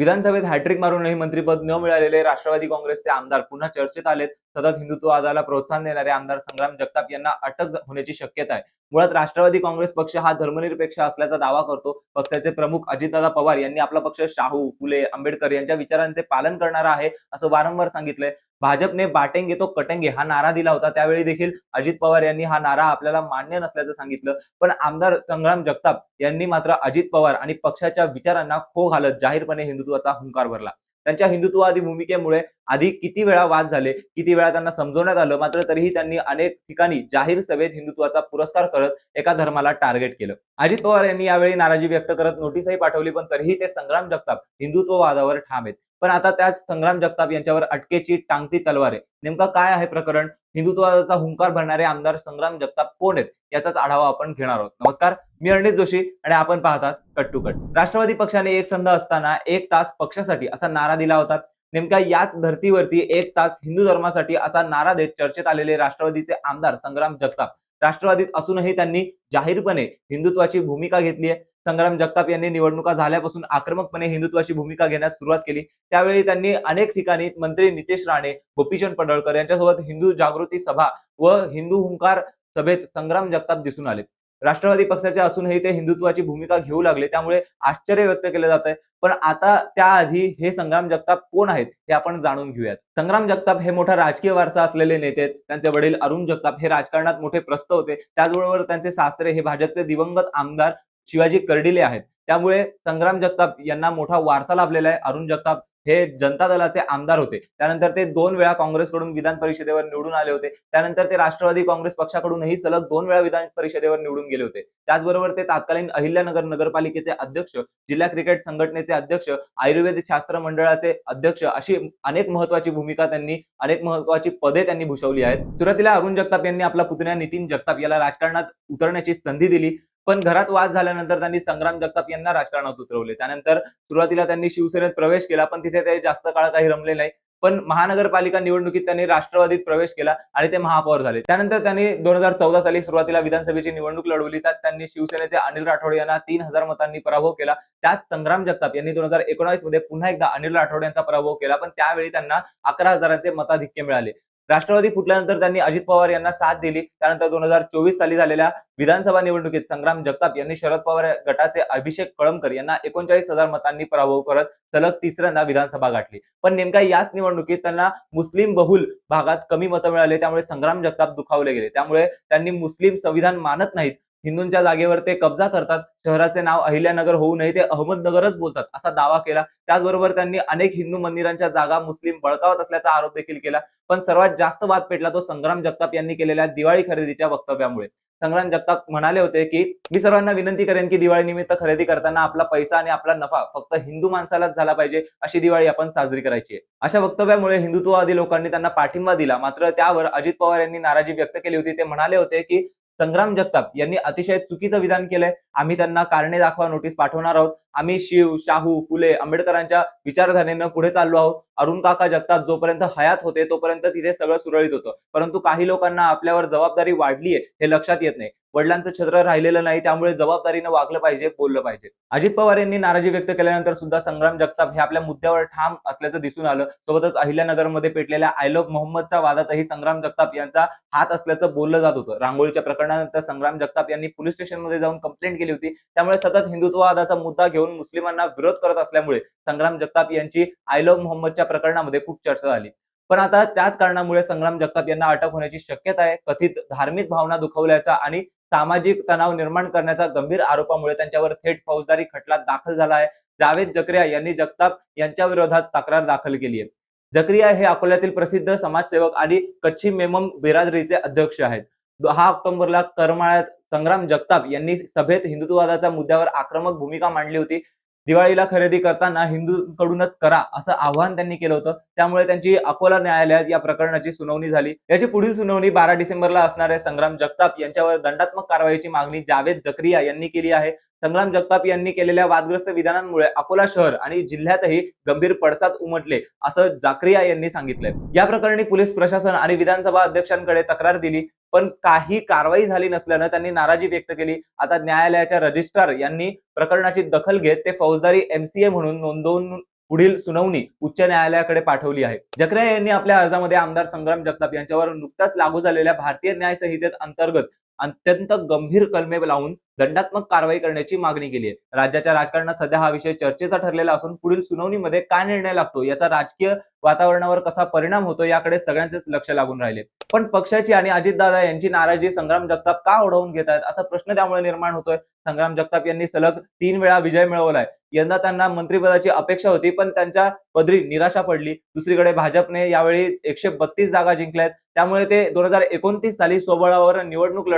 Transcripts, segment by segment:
विधानसभेत हॅट्रिक मारूनही मंत्रीपद न मिळालेले राष्ट्रवादी काँग्रेसचे आमदार पुन्हा चर्चेत आलेत. सतत हिंदुत्ववादाला प्रोत्साहन देणारे आमदार संग्राम जगताप यांना अटक होण्याची शक्यता आहे. मुळात राष्ट्रवादी काँग्रेस पक्ष हा धर्मनिरपेक्ष असल्याचा दावा करतो. पक्षाचे प्रमुख अजितदादा पवार यांनी आपला पक्ष शाहू फुले आंबेडकर यांच्या विचारांचे पालन करणारा आहे असं वारंवार सांगितलंय. भाजपने बाटेंगे तो कटेंगे हा नारा दिला होता. त्यावेळी देखील अजित पवार यांनी हा नारा आपल्याला मान्य नसल्याचं सांगितलं. पण आमदार संग्राम जगताप यांनी मात्र अजित पवार आणि पक्षाच्या विचारांना खो घालत जाहीरपणे हिंदुत्वाचा हुंकार भरला. त्यांच्या हिंदुत्ववादी भूमिकेमुळे आधी किती वेळा वाद झाले किती वेळा त्यांना समजवण्यात आलं मात्र तरीही त्यांनी अनेक ठिकाणी जाहीर सभेत हिंदुत्वाचा पुरस्कार करत एका धर्माला टार्गेट केलं. अजित पवार यांनी यावेळी नाराजी व्यक्त करत नोटीसही पाठवली पण तरीही ते संग्राम जगताप हिंदुत्ववादावर ठाम आहेत. पण आता त्याच संग्राम जगताप यांच्यावर अटकेची टांगती तलवार आहे. नेमका काय आहे प्रकरण? हिंदुत्वाचा हुंकार भरणारे आमदार संग्राम जगताप कोण आहेत? याचाच आढावा आपण घेणार आहोत. नमस्कार मी अरणित जोशी आणि आपण पाहतात कट टू कट. राष्ट्रवादी पक्षाने एक संध असताना एक तास पक्षासाठी असा नारा दिला होता. नेमक्या याच धर्तीवरती एक तास हिंदू धर्मासाठी असा नारा देत चर्चेत आलेले राष्ट्रवादीचे आमदार संग्राम जगताप. राष्ट्रवादीत असूनही त्यांनी जाहीरपणे हिंदुत्वाची भूमिका घेतली आहे. संग्राम जगताप यांनी निवडणुका झाल्यापासून आक्रमकपणे हिंदुत्वाची भूमिका घेण्यास सुरुवात केली. त्यावेळी त्यांनी अनेक ठिकाणी मंत्री नितेश राणे गोपीचंद पडळकर यांच्यासोबत हिंदू जागृती सभा व हिंदू हुंकार सभेत संग्राम जगताप दिसून आले. राष्ट्रवादी पक्षाचे असूनही ते हिंदुत्वाची भूमिका घेऊ लागले त्यामुळे आश्चर्य व्यक्त केलं जात आहे पण आता त्याआधी हे संग्राम जगताप कोण आहेत हे आपण जाणून घेऊयात. संग्राम जगताप हे मोठा राजकीय वारसा असलेले नेते आहेत. त्यांचे वडील अरुण जगताप हे राजकारणात मोठे प्रस्त होते. त्याचबरोबर त्यांचे सासरे हे भाजपचे दिवंगत आमदार शिवाजी कर्डिले आहेत. त्यामुळे संग्राम जगताप यांना मोठा वारसा लाभलेला आहे. अरुण जगताप हे जनता दलाचे आमदार होते. त्यानंतर ते दोन वेळा काँग्रेसकडून विधान परिषदेवर निवडून आले होते. त्यानंतर ते राष्ट्रवादी काँग्रेस पक्षाकडूनही सलग दोन वेळा विधान परिषदेवर निवडून गेले होते. त्याचबरोबर ते तत्कालीन अहिल्यानगर नगरपालिकेचे अध्यक्ष जिल्हा क्रिकेट संघटनेचे अध्यक्ष आयुर्वेद शास्त्र मंडळाचे अध्यक्ष अशी अनेक महत्वाची भूमिका त्यांनी अनेक महत्वाची पदे त्यांनी भूषवली आहेत. सुरुवातीला अरुण जगताप यांनी आपला पुतण्या नितीन जगताप याला राजकारणात उतरण्याची संधी दिली. पण घरात वाद झाल्यानंतर त्यांनी संग्राम जगताप यांना राजकारणात उतरवले. त्यानंतर सुरुवातीला त्यांनी शिवसेनेत प्रवेश केला पण तिथे ते जास्त काळ काही रमले नाही. पण महानगरपालिका निवडणुकीत त्यांनी राष्ट्रवादीत प्रवेश केला आणि ते महापौर झाले. त्यानंतर त्यांनी दोन हजार चौदा साली सुरुवातीला विधानसभेची निवडणूक लढवली. त्यात त्यांनी शिवसेनेचे अनिल राठोड यांना तीन हजार मतांनी पराभव केला. त्याच संग्राम जगताप यांनी दोन हजार एकोणावीसमध्ये पुन्हा एकदा अनिल राठोड यांचा पराभव केला. पण त्यावेळी त्यांना अकरा हजारांचे मताधिक्य मिळाले. राष्ट्रवादी फुटल्यानंतर त्यांनी अजित पवार यांना साथ दिली. त्यानंतर दोन हजार चोवीस साली झालेल्या विधानसभा निवडणुकीत संग्राम जगताप यांनी शरद पवार गटाचे अभिषेक कळमकर यांना एकोणचाळीस हजार मतांनी पराभव करत सलग तिसऱ्यांदा विधानसभा गाठली. पण नेमक्या याच निवडणुकीत त्यांना मुस्लिम बहुल भागात कमी मतं मिळाले. त्यामुळे संग्राम जगताप दुखावले गेले. त्यामुळे त्यांनी मुस्लिम संविधान मानत नाहीत. हिंदूंच्या जागेवर ते कब्जा करतात. शहराचे नाव अहिल्यानगर होऊ नये ते अहमदनगरच बोलतात असा दावा केला. त्याचबरोबर त्यांनी अनेक हिंदू मंदिरांच्या जागा मुस्लिम बळकावत असल्याचा आरोप देखील केला. पण सर्वात जास्त वाद पेटला तो संग्राम जगताप यांनी केलेल्या दिवाळी खरेदीच्या वक्तव्यामुळे. संग्राम जगताप म्हणाले होते की मी सर्वांना विनंती करेन की दिवाळी निमित्त खरेदी करताना आपला पैसा आणि आपला नफा फक्त हिंदू माणसालाच झाला पाहिजे अशी दिवाळी आपण साजरी करायची आहे. अशा वक्तव्यामुळे हिंदुत्ववादी लोकांनी त्यांना पाठिंबा दिला. मात्र त्यावर अजित पवार यांनी नाराजी व्यक्त केली होती. ते म्हणाले होते की संग्राम जगताप यांनी अतिशय चुकीचं विधान केलंय. आम्ही त्यांना कारणे दाखवा नोटीस पाठवणार आहोत. आम्ही शिव शाहू फुले आंबेडकरांच्या विचारधारेनं पुढे चाललो आहोत. अरुण काका जगताप जोपर्यंत हयात होते तोपर्यंत तिथे सगळं सुरळीत होतं. परंतु काही लोकांना आपल्यावर जबाबदारी वाढली आहे हे लक्षात येत नाही. वडिलांचं छत्र राहिलेलं नाही त्यामुळे जबाबदारीनं वागलं पाहिजे बोललं पाहिजे. अजित पवार यांनी नाराजी व्यक्त केल्यानंतर सुद्धा संग्राम जगताप हे आपल्या मुद्द्यावर ठाम असल्याचं दिसून आलं. सोबतच अहिल्यानगरमध्ये पेटलेल्या आयलोक मोहम्मदच्या वादातही संग्राम जगताप यांचा हात असल्याचं बोललं जात होतं. रांगोळीच्या प्रकरणानंतर संग्राम जगताप यांनी पोलीस स्टेशनमध्ये जाऊन कंप्लेंट केली होती. त्यामुळे सतत हिंदुत्ववादाचा मुद्दा घेऊन मुस्लिमांना विरोध करत असल्यामुळे संग्राम जगताप यांची आयलोक मोहम्मदच्या प्रकरणामध्ये खूप चर्चा झाली. पण आता त्याच कारणामुळे संग्राम जगताप यांना अटक होण्याची शक्यता आहे. कथित धार्मिक भावना दुखवल्याचा आणि सामाजिक तणाव निर्माण करण्याचा गंभीर आरोपामुळे त्यांच्यावर थेट फौजदारी खटला दाखल झाला आहे. जावेद जकरिया यांनी जगताप यांच्या विरोधात तक्रार दाखल केली आहे. जकरिया हे अकोल्यातील प्रसिद्ध समाजसेवक आणि कच्छी मेमम बिरादरीचे अध्यक्ष आहेत. दहा ऑक्टोबरला करमाळ्यात संग्राम जगताप यांनी सभेत हिंदुत्ववादाच्या मुद्द्यावर आक्रमक भूमिका मांडली होती. दिवाळीला खरेदी करताना हिंदूंकडूनच करा असं आवाहन त्यांनी केलं होतं. त्यामुळे त्यांची अकोला न्यायालयात या प्रकरणाची सुनावणी झाली. याची पुढील सुनावणी बारा डिसेंबरला असणाऱ्या संग्राम जगताप यांच्यावर दंडात्मक कारवाईची मागणी जावेद जकरिया यांनी केली आहे. संग्राम जगताप यांनी केलेल्या वादग्रस्त विधानांमुळे अकोला शहर आणि जिल्ह्यातही गंभीर पडसाद उमटले असं जाकरिया यांनी सांगितलंय. या प्रकरणी पोलीस प्रशासन आणि विधानसभा अध्यक्षांकडे तक्रार दिली. पण काही कारवाई झाली नसल्यानं त्यांनी नाराजी व्यक्त केली. आता न्यायालयाच्या रजिस्ट्रार यांनी प्रकरणाची दखल घेत ते फौजदारी एमसीए म्हणून नोंदवून पुढील सुनावणी उच्च न्यायालयाकडे पाठवली आहे. जकरे यांनी आपल्या अर्जामध्ये आमदार संग्राम जगताप यांच्यावर नुकताच लागू झालेल्या भारतीय न्याय संहितेत अंतर्गत अत्यंत गंभीर कलमे लावून दंडात्मक कारवाई करण्याची मागणी केली आहे. राज्याच्या राजकारणात सध्या हा विषय चर्चेचा ठरलेला असून पुढील सुनावणीमध्ये काय निर्णय लागतो याचा राजकीय वातावरणावर कसा परिणाम होतो याकडे सगळ्यांचेच लक्ष लागून राहिले. पण पक्षाची आणि अजितदादा यांची नाराजी संग्राम जगताप का ओढवून घेत आहेत असा प्रश्न त्यामुळे निर्माण होतोय. संग्राम जगताप यांनी सलग तीन वेळा विजय मिळवलाय. यंदा त्यांना मंत्रिपदाची अपेक्षा होती पण त्यांच्या पदरी निराशा पडली. दुसरीकडे भाजपने यावेळी एकशे बत्तीस जागा जिंकल्यात. त्यामुळे ते दोन हजार एकोणतीस साली स्वबळावर निवडणूक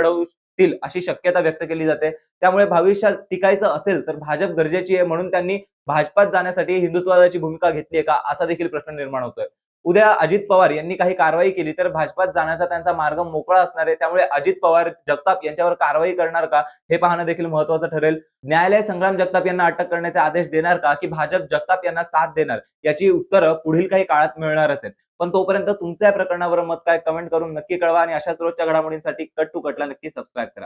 लढवतील अशी शक्यता व्यक्त केली जाते. त्यामुळे भविष्यात टिकायचं असेल तर भाजप गरजेची आहे म्हणून त्यांनी भाजपात जाण्यासाठी हिंदुत्ववादाची भूमिका घेतली आहे का असा देखील प्रश्न निर्माण होतोय. उद्या अजित पवार यांनी काही कारवाई केली तर भाजपात जाण्याचा त्यांचा मार्ग मोकळा असणार आहे. त्यामुळे अजित पवार जगताप यांच्यावर कारवाई करणार का हे पाहणं देखील महत्वाचं ठरेल. न्यायालय संग्राम जगताप यांना अटक करण्याचे आदेश देणार का की भाजप जगताप यांना साथ देणार? याची उत्तरं पुढील काही काळात मिळणारच आहेत. पण तोपर्यंत तुमच्या या प्रकरणावर मत काय? कमेंट करून नक्की कळवा आणि अशाच रोजच्या घडामोडींसाठी कट टू कटला नक्की सबस्क्राईब करा.